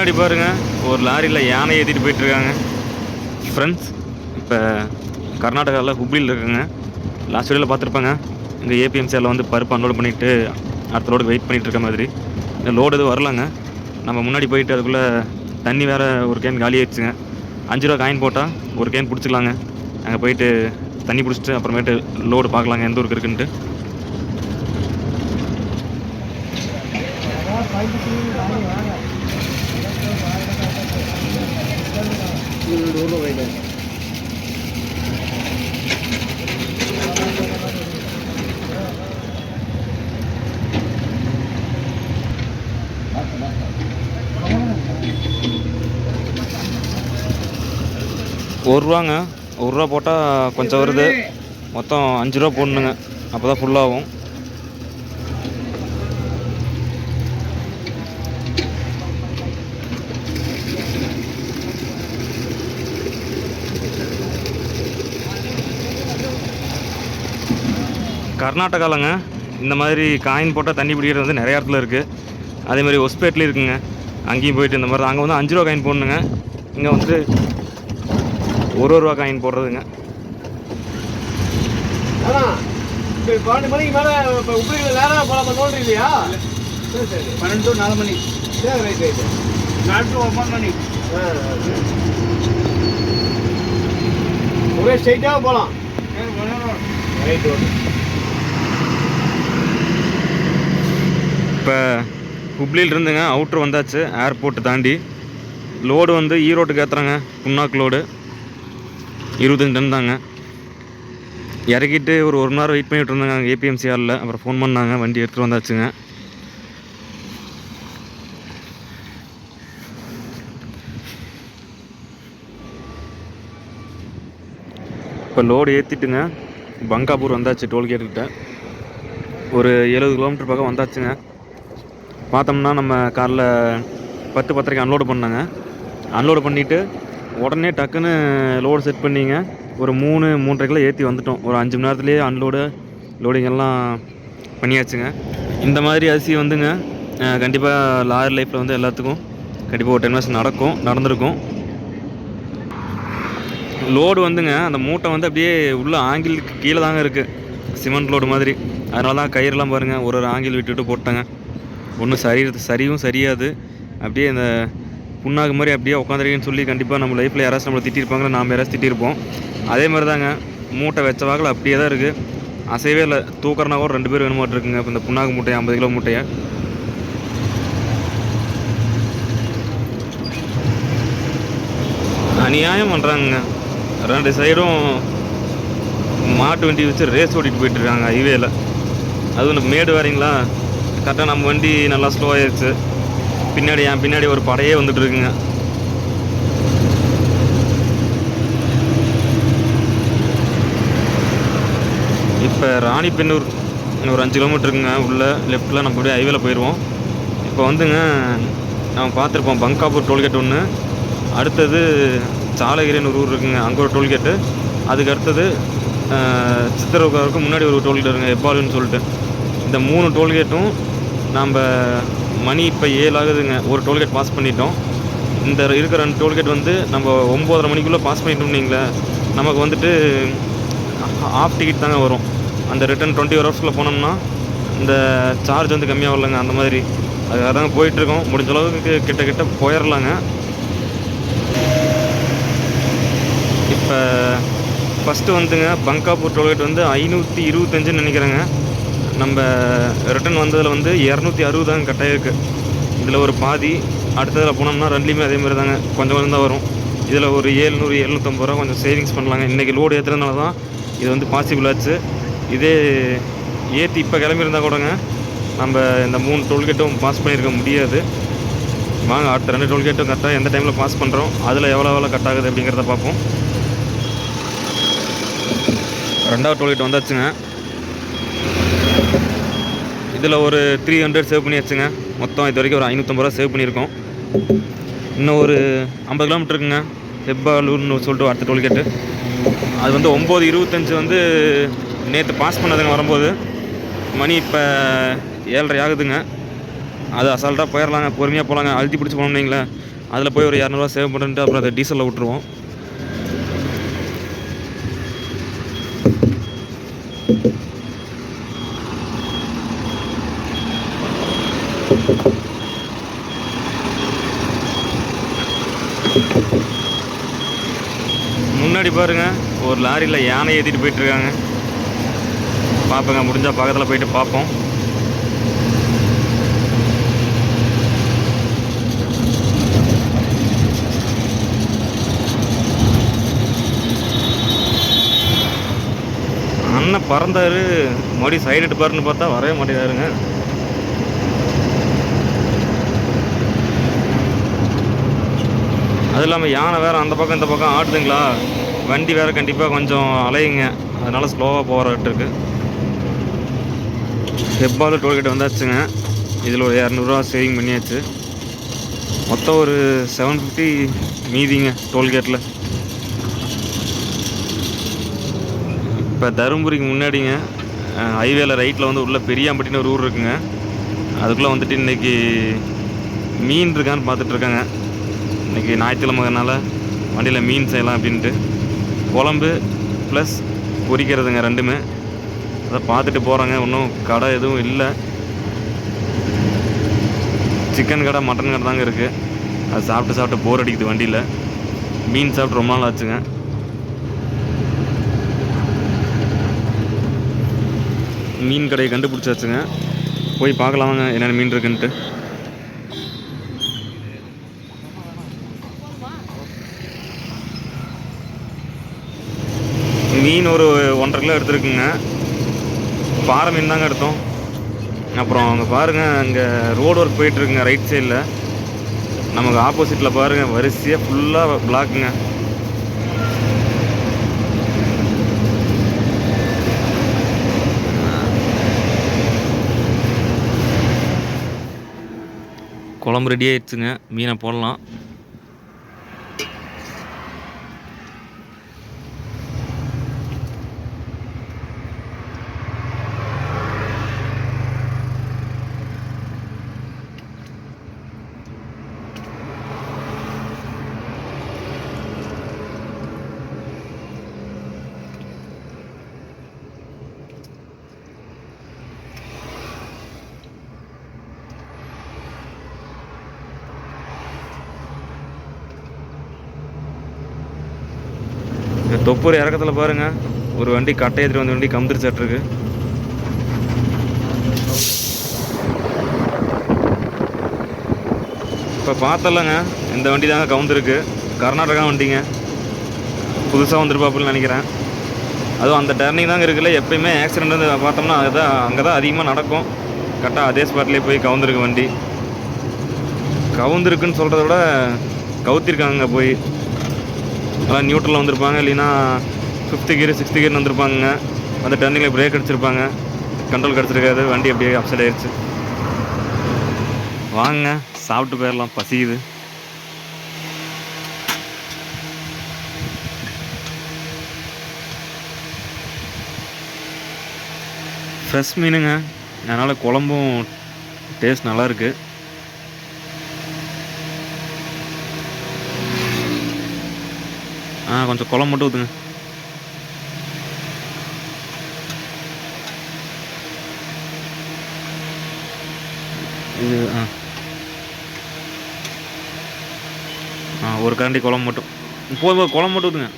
முன்னாடி பாருங்கள் ஒரு லாரியில் யானை ஏற்றிட்டு போயிட்டுருக்காங்க. ஃப்ரெண்ட்ஸ் இப்போ கர்நாடகாவில் ஹுப்ளியில் இருக்குங்க. லாஸ்ட் வீடியோவில் பார்த்துருப்பாங்க. இங்கே ஏபிஎம்சியில் வந்து பருப்பு அன்லோட் பண்ணிவிட்டு அடுத்த லோடுக்கு வெயிட் பண்ணிகிட்டு இருக்க மாதிரி. இந்த லோடு எதுவும் வரலங்க. நம்ம முன்னாடி போயிட்டு அதுக்குள்ளே தண்ணி வேறு ஒரு கேன் காலி ஆயிடுச்சுங்க. அஞ்சு ரூபா காயின் போட்டால் ஒரு கேன் பிடிச்சிக்கலாங்க. அங்கே போயிட்டு தண்ணி பிடிச்சிட்டு அப்புறமேட்டு லோடு பார்க்கலாங்க. எந்த ஊருக்கு இருக்குன்ட்டு. ஒரு ரூபாங்க. ஒரு ரூபா போட்டால் கொஞ்சம் வருது. மொத்தம் அஞ்சு ரூபா போடணுங்க. அப்போ தான் ஃபுல்லாகும் கர்நாடகாலங்க. இந்த மாதிரி காயின் போட்டால் தண்ணி பிடிக்கிறது வந்து நிறைய இடத்துல இருக்குது அதே மாதிரி ஒஸ்பேட்லேயும் இருக்குங்க. அங்கேயும் போயிட்டு இந்த மாதிரி அங்கே வந்து அஞ்சு ரூபா காயின் போடணுங்க. இங்கே வந்து ஒரு ஒரு ரூபா காயின் போடுறதுங்க. அதான் இப்போ பன்னெண்டு மணிக்கு மேலே இப்போ உப்பரிகள் நேரம் போகலாம் தோன்று இல்லையா? சரி சரி. பன்னெண்டு டு நாலு மணி. சரி ரைட் ரைட் நாலு டு ஒன்பது மணி. ஒரே ஸ்ட்ரைட்டாக போகலாம் ரைட் ஓகே இப்போ ஹுப்ளியில் இருந்துங்க அவுட்ரு வந்தாச்சு ஏர்போர்ட் தாண்டி. லோடு வந்து ஈரோட்டுக்கு ஏற்றுறாங்க புண்ணாக்கு லோடு இருபத்தஞ்சு டன் தாங்க. இறக்கிட்டு ஒரு ஒரு மணி நேரம் வெயிட் பண்ணிகிட்டு இருந்தாங்க அங்கே ஏபிஎம்சி ஆரில் அப்புறம் ஃபோன் பண்ணாங்க வண்டி எடுத்துகிட்டு வந்தாச்சுங்க. இப்போ லோடு ஏற்றிட்டுங்க பங்காபூர் வந்தாச்சு டோல்கேட்டுக்கிட்ட ஒரு எழுபது கிலோமீட்டர் பக்கம் வந்தாச்சுங்க. பார்த்தோம்னா நம்ம காரில் பத்து பத்தரைக்கு அன்லோடு பண்ணாங்க. அன்லோடு பண்ணிவிட்டு உடனே டக்குன்னு லோடு செட் பண்ணிங்க. ஒரு மூணு மூன்றரைக்குள்ள ஏற்றி வந்துட்டோம். ஒரு அஞ்சு மணி நேரத்துலேயே அன்லோடு லோடிங் எல்லாம் பண்ணியாச்சுங்க. இந்த மாதிரி அரிசி வந்துங்க கண்டிப்பாக லாரி லைஃப்பில் வந்து எல்லாத்துக்கும் கண்டிப்பாக ஒரு டென் மினிட்ஸ் நடக்கும் நடந்திருக்கும். லோடு வந்துங்க அந்த மூட்டை வந்து அப்படியே உள்ள ஆங்கிலுக்கு கீழே தாங்க இருக்குது சிமெண்ட் லோடு மாதிரி. அதனால தான் கயிறுலாம் பாருங்கள் ஒரு ஒரு ஆங்கில் விட்டு விட்டு போட்டாங்க. ஒன்றும் சரி சரியும் சரியாது. அப்படியே இந்த புண்ணாக்கு மாதிரி அப்படியே உட்காந்துருக்கேன்னு சொல்லி கண்டிப்பாக நம்ம லைஃப்பில் யாராச்சும் நம்மளை திட்டிருப்பாங்களே நாம் யாராச்சும் திட்டிருப்போம். அதே மாதிரி தாங்க மூட்டை வச்ச வாக்கில் அப்படியே தான் இருக்குது அசையவே இல்லை. தூக்கறனா கூட ரெண்டு பேர் வேணுமாட்டு இருக்குங்க இப்போ இந்த புண்ணாக்கு மூட்டையை ஐம்பது கிலோ மூட்டையை. அநியாயம் பண்ணுறாங்க ரெண்டு சைடும் மாட்டு வண்டி வச்சு ரேஸ் ஓட்டிகிட்டு போயிட்டுருக்காங்க ஹைவேல அதுவும் இந்த மேடு வேறீங்களா கரெக்டாக நம்ம வண்டி நல்லா ஸ்லோ ஆயிடுச்சு பின்னாடி என் பின்னாடி ஒரு படையே வந்துட்டு இருக்குங்க. இப்போ ராணிப்பெண்ணூர் ஒரு அஞ்சு கிலோமீட்டருக்குங்க உள்ளே லெஃப்ட்டில் நம்ம அப்படியே ஹைவேல போயிடுவோம் இப்போ வந்துங்க நம்ம பார்த்துருப்போம் பங்காப்பூர் டோல்கேட் ஒன்று அடுத்தது சாலகிரின்னு ஒரு ஊர் இருக்குங்க அங்கே ஒரு டோல்கேட்டு அதுக்கு அடுத்தது அஹ், முன்னாடி ஒரு டோல்கேட் இருக்குங்க எப்பாலுன்னு சொல்லிட்டு. இந்த மூணு டோல்கேட்டும் நம்ம மணி இப்போ ஏழு ஆகுதுங்க ஒரு டோல்கேட் பாஸ் பண்ணிட்டோம். இந்த இருக்கிற ரெண்டு டோல்கேட் வந்து நம்ம ஒம்போதரை மணிக்குள்ளே பாஸ் பண்ணிட்டோம்னு வைங்களேன். நமக்கு வந்துட்டு ஆஃப் டிக்கெட் தாங்க வரும். அந்த ரிட்டன் டுவெண்ட்டி ஹவர்ஸ்க்குள்ளே போனோம்னா இந்த சார்ஜ் வந்து கம்மியாக வரலங்க அந்த மாதிரி. அதுக்காக தாங்க போயிட்டுருக்கோம். முடிஞ்ச அளவுக்கு கிட்ட கிட்ட போயிடலாங்க இப்போ ஃபஸ்ட்டு வந்துங்க பங்காப்பூர் டோல்கேட் வந்து ஐநூற்றி இருபத்தஞ்சுன்னு நினைக்கிறேங்க. நம்ம ரிட்டன் வந்ததில் வந்து இரநூத்தி அறுபது தாங்க கட்டாயிருக்கு இதில் ஒரு பாதி அடுத்ததில் போனோம்னா ரெண்டுலேயுமே அதேமாதிரி தாங்க. கொஞ்சம் கொஞ்சம் தான் வரும். இதில் ஒரு ஏழ்நூறு எழுநூற்றம்பது ரூபா கொஞ்சம் சேவிங்ஸ் பண்ணலாங்க. இன்றைக்கி லோடு ஏற்றுறதுனால தான் இது வந்து பாசிபிள் ஆச்சு. இதே ஏற்றி இப்போ கிளம்பியிருந்தால் கூடங்க நம்ம இந்த மூணு டோல்கேட்டும் பாஸ் பண்ணியிருக்க முடியாது. வாங்க அடுத்த ரெண்டு டோல்கேட்டும் கரெக்டாக எந்த டைமில் பாஸ் பண்ணுறோம் அதில் எவ்வளோ எவ்வளோ கட் ஆகுது அப்படிங்கிறத பார்ப்போம். ரெண்டாவது டோல்கேட் வந்தாச்சுங்க. இதில் ஒரு த்ரீ ஹண்ட்ரட் சேவ் பண்ணி வச்சுங்க மொத்தம் இது வரைக்கும் ஒரு ஐநூற்றம்பது ரூபா சேவ் பண்ணியிருக்கோம். இன்னும் ஒரு ஐம்பது கிலோமீட்டர் இருக்குங்க. ஹெப்பாலூர்னு சொல்லிட்டு அடுத்த டோல்கேட்டு அது வந்து ஒம்பது இருபத்தஞ்சி வந்து நேற்று பாஸ் பண்ணதுங்க வரும்போது. மணி இப்போ ஏழரை ஆகுதுங்க. அது அசால்ட்டாக போயிடலாங்க பொறுமையாக போகலாங்க அழுத்தி பிடிச்சி போனோம்னீங்களே அதில் போய் ஒரு இரநூறுவா சேவ் பண்ணிட்டு அப்புறம் அதை டீசலில் விட்ருவோம் முன்னாடி பாருங்க ஒரு லாரியில் யானை ஏற்றிட்டு போயிட்டுருக்காங்க. பார்ப்போங்க முடிஞ்சால் பக்கத்தில் போயிட்டு பார்ப்போம் அண்ணன் பறந்தார். மறுபடியும் சைடு எடுப்பாருன்னு பார்த்தா வரவே மாட்டேங்காருங்க அது இல்லாமல் யானை வேறு அந்த பக்கம் இந்த பக்கம் ஆடுதுங்களா வண்டி வேறு கண்டிப்பாக கொஞ்சம் அலையுங்க. அதனால் ஸ்லோவாக போகிறாட்டு இருக்கு. டோல்கேட் வந்தாச்சுங்க. இதில் ஒரு இரநூறுவா சேவிங் பண்ணியாச்சு. மொத்தம் ஒரு செவன் ஃபிஃப்டி மீதிங்க டோல்கேட்டில் இப்போ தருமபுரிக்கு முன்னாடிங்க ஹைவேல ரைட்டில் வந்து உள்ள பெரியாம்பட்டின்னு ஒரு ஊர் இருக்குங்க. அதுக்குள்ளே வந்துட்டு இன்னைக்கு மீன் இருக்கான்னு பார்த்துட்ருக்காங்க இன்றைக்கி இன்னைக்கு ஞாயிற்றுக்கிழமைனால வண்டியில் மீன் செய்யலாம் அப்படின்ட்டு. குழம்பு ப்ளஸ் பொரிக்கிறதுங்க ரெண்டுமே. அதை பார்த்துட்டு போகிறாங்க இன்னும் கடை எதுவும் இல்லை. சிக்கன் கடை மட்டன் கடை தாங்க இருக்குது அது சாப்பிட்டு சாப்பிட்டு போர் அடிக்குது வண்டியில். மீன் சாப்பிட்டு ரொம்ப நாள் ஆச்சுங்க. மீன் கடையை கண்டுபிடிச்சாச்சுங்க. போய் பார்க்கலாமாங்க என்னென்ன மீன் இருக்குன்ட்டு. மீன் ஒரு ஒன்றரை கிலோ எடுத்துருக்குங்க. பாறை மீன் தாங்க எடுத்தோம். அப்புறம் அங்கே பாருங்கள் அங்கே ரோடு ஒர்க் போயிட்டுருக்குங்க ரைட் சைடில் நமக்கு ஆப்போசிட்டில் பாருங்கள் வரிசையாக ஃபுல்லாக பிளாக்குங்க குழம்பு ரெடி ஆயிடுச்சுங்க. மீனை போடலாம். தொப்பூர் இறக்கத்தில் பாருங்க. ஒரு வண்டி கட்டை எடுத்துகிட்டு வந்த வண்டி கமுதிரிச்சாட்டிருக்கு இப்போ பார்த்தலங்க இந்த வண்டி தாங்க கவுந்திருக்கு. கர்நாடகா வண்டிங்க. புதுசாக வந்துருப்பாப்புன்னு நினைக்கிறேன். அதுவும் அந்த டர்னிங் தாங்க இருக்குல்ல எப்பயுமே ஆக்சிடென்ட் வந்து பார்த்தோம்னா அதுதான் அங்கே தான் அதிகமாக நடக்கும். கரெக்டாக அதே ஸ்பாட்லேயே போய் கவுந்திருக்கு வண்டி. கவுந்திருக்குன்னு சொல்கிறத விட கவுத்திருக்காங்க போய். எல்லாம் நியூட்ரலில் வந்திருப்பாங்க இல்லைன்னா ஃபிஃப்த்து கியர் சிக்ஸ்த்து கியர்னு வந்திருப்பாங்க அந்த டர்னிங்கில் பிரேக் அடிச்சிருப்பாங்க. கண்ட்ரோல் கிடச்சிருக்காது வண்டி அப்படியே அப்சைட் ஆயிடுச்சு வாங்க சாப்பிட்டு போயிடலாம் பசிக்குது. ஃப்ரெஷ் மீனுங்க. அதனால் குழம்பும் டேஸ்ட் நல்லா ஆ கொஞ்சம் குளம் மட்டும் ஊற்றுங்க இது ஆ. ஆ ஒரு கரண்டி குளம் மட்டும். போதும் போது குளம் மட்டும் ஊற்றுங்க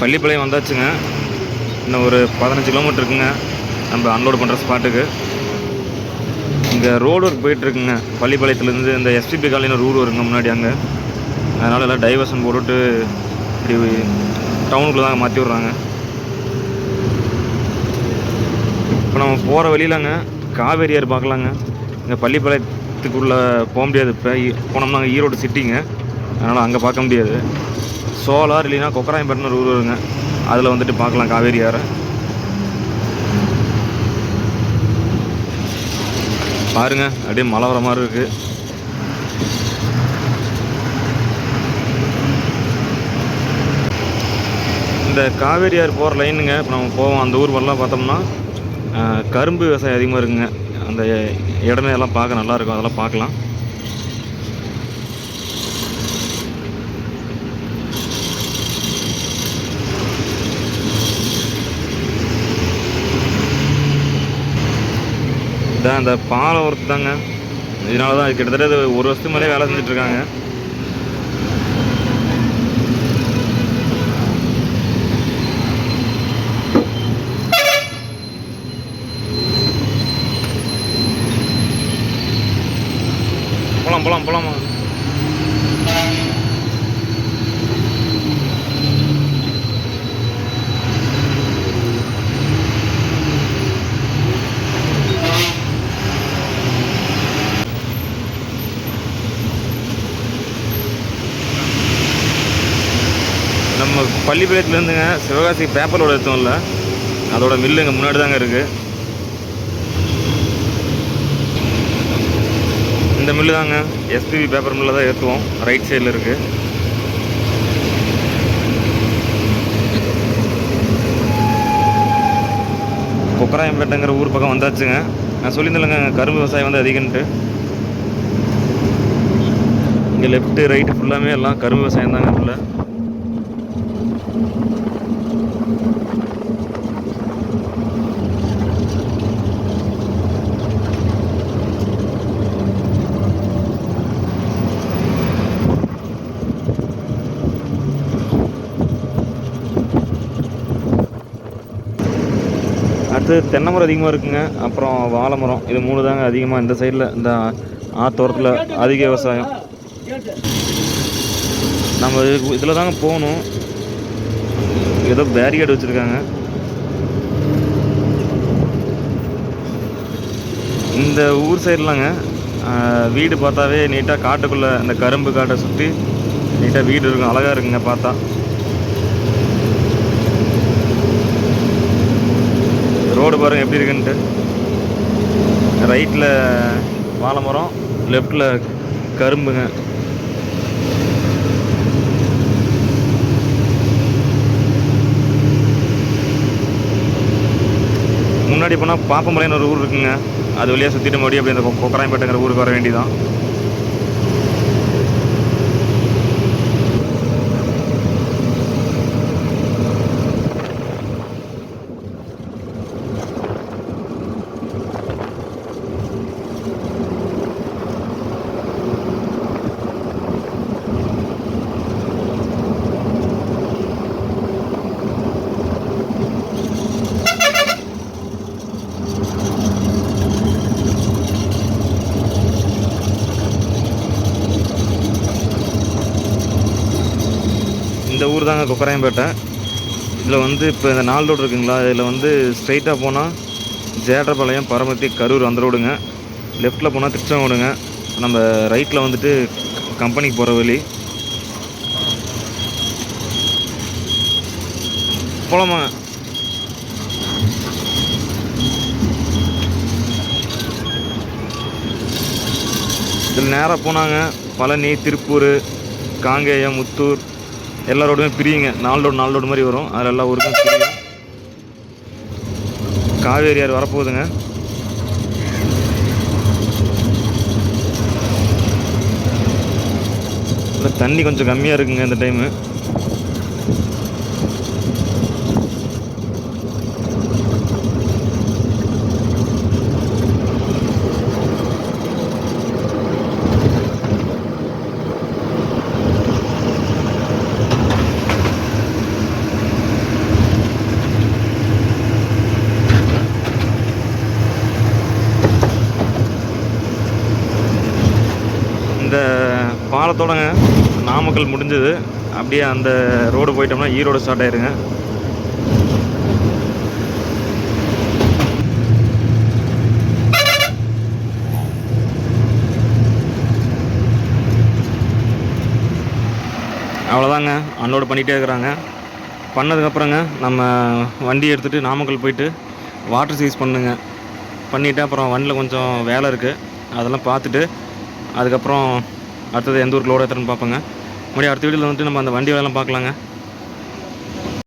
பள்ளிப்பாளையம் வந்தாச்சுங்க. இன்னும் ஒரு பதினஞ்சு கிலோமீட்டர் இருக்குங்க. நம்ம அன்லோடு பண்ணுற ஸ்பாட்டுக்கு இங்கே ரோடு ஒர்க் போயிட்டுருக்குங்க. பள்ளிப்பாளையத்துலேருந்து இந்த எஸ்பிபி காலையில் ஒரு ஊர் வருங்க முன்னாடி அங்கே. அதனால் எல்லாம் டைவர்ஷன் போட்டுட்டு இப்படி டவுனுக்குள்ளே தான் மாற்றி விட்றாங்க. இப்போ நம்ம போகிற வழியிலங்க காவேரி ஆறு பார்க்கலாங்க. இங்கே பள்ளிப்பாளையத்துக்குள்ளே போக முடியாது. இப்போ ஈ- போனோம்னா அங்கே ஈரோடு சிட்டிங்க. அதனால் அங்கே பார்க்க முடியாது. சோலார் இல்லைன்னா கொக்கராயம்பேட்னு ஒரு ஊர் வருங்க. அதில் வந்துட்டு பார்க்கலாம் காவேரி ஆறை பாருங்க அப்படியே மழை வர மாதிரி இருக்கு. இந்த காவேரி ஆறு போகிற லைனுங்க இப்போ நம்ம போவோம். அந்த ஊர் வரலாம் பார்த்தோம்னா கரும்பு விவசாயம் அதிகமாக இருக்குங்க. அந்த இடமே எல்லாம் பார்க்க நல்லாயிருக்கும் அதெல்லாம் பார்க்கலாம். இதான் அந்த பாலம் ஒர்க் தாங்க இதனால தான் கிட்டத்தட்ட ஒரு வருஷத்துக்கு மேலே வேலை செஞ்சுட்டு இருக்காங்க போலாம் போலாம் போலாமா நம்ம பள்ளிப்பாளையத்துலேருந்துங்க சிவகாசி பேப்பர் ரோடு எடுத்தோம்ல அதோட மில்லு இங்கே முன்னாடி தாங்க இருக்குது இந்த மில்லு தாங்க எஸ்பிபி பேப்பர் மில்லில் தான் ஏற்றுவோம் ரைட் சைடில் இருக்குது கொக்கராயம்பேட்டைங்கிற ஊர் பக்கம் வந்தாச்சுங்க. நான் சொல்லியிருந்தேங்க கரும்பு விவசாயம் வந்து அதிகன்ட்டு இங்கே லெஃப்ட்டு ரைட்டு ஃபுல்லாமே எல்லாம் கரும்பு விவசாயம் தாங்க ஃபுல்லாக அடுத்து தென்னை மரம் அதிகமாக இருக்குங்க. அப்புறம் வாழை மரம் இது மூணு தாங்க அதிகமாக இந்த சைடில் இந்த ஆத்தோரத்தில் அதிக விவசாயம். நம்ம இதில் தாங்க போகணும். ஏதோ பேரிகேட் வச்சுருக்காங்க. இந்த ஊர் சைட்லாங்க வீடு பார்த்தாவே நீட்டாக காட்டுக்குள்ளே அந்த கரும்பு காட்டை சுற்றி நீட்டாக வீடு இருக்கும். அழகாக இருக்குங்க பார்த்தா. ரோடு பாருங்கள் எப்படி இருக்குன்ட்டு. ரைட்டில் வாழை மரம் லெஃப்டில் கரும்புங்க. முன்னாடி போனால் பாப்பமலைன்னு ஒரு ஊர் இருக்குங்க. அது வழியாக சுற்றிட்டு மறுபடியும் அப்படியே அந்த கொ- கொக்கராயம்பேட்டைங்கிற ஊருக்கு வர வேண்டியதான் இந்த ஊர் தாங்க கொக்கராயம்பேட்டை. இதில் வந்து இப்போ இந்த நாலு ரோடு இருக்குங்களா இதில் வந்து ஸ்ட்ரைட்டாக போனால் ஜேட்டர்பாளையம் பரமத்தி கரூர் அந்த ரோடுங்க. லெஃப்ட்டில் போனால் திருச்செங்கோடுங்க. நம்ம ரைட்டில் வந்துட்டு கம்பெனிக்கு போகிற வழி. போலாமா? இதில் நேராக போனாங்க. பழனி திருப்பூர் காங்கேயம் முத்தூர் எல்லா ரோடுமே பிரியுங்க. நாலு ரோடு நாலு ரோடு மாதிரி வரும். அதில் எல்லா ஊருக்கும் பிரியும். காவேரி ஆறு வரப்போகுதுங்க. இல்லை தண்ணி கொஞ்சம் கம்மியாக இருக்குங்க இந்த டைமு இந்த பாலத்தோடங்க நாமக்கல் முடிஞ்சது. அப்படியே அந்த ரோடு போயிட்டோம்னா ஈரோடு ஸ்டார்ட் ஆயிருங்க. அவ்வளோதாங்க அன்லோடு பண்ணிகிட்டே இருக்கிறாங்க. பண்ணதுக்கப்புறங்க நம்ம வண்டி எடுத்துகிட்டு நாமக்கல் போயிட்டு வாட்டர் சீஸ் பண்ணுங்க. பண்ணிவிட்டு அப்புறம் வண்டியில் கொஞ்சம் வேலை இருக்குது அதெல்லாம் பார்த்துட்டு அதுக்கப்புறம் அடுத்தது எந்த ஊருக்கு லோடு எடுத்துன்னு பார்ப்போங்க. மறுபடியும் அடுத்த வீடியோவில் வந்துட்டு நம்ம அந்த வண்டி வேலைலாம் பார்க்கலாங்க.